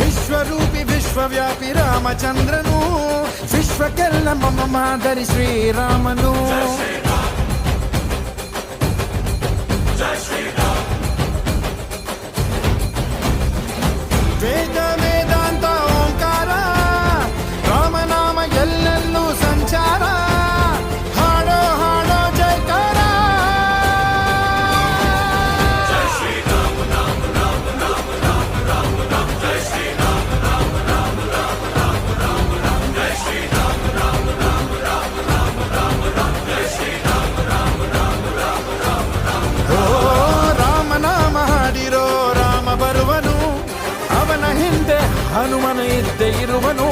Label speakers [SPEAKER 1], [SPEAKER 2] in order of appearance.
[SPEAKER 1] విశ్వరూపి విశ్వవ్యాపి రామచంద్రను విశ్వకెల్ల మమ మాదరి శ్రీరామను. ಹನುಮನ ಇದ್ದ ಇರುವನು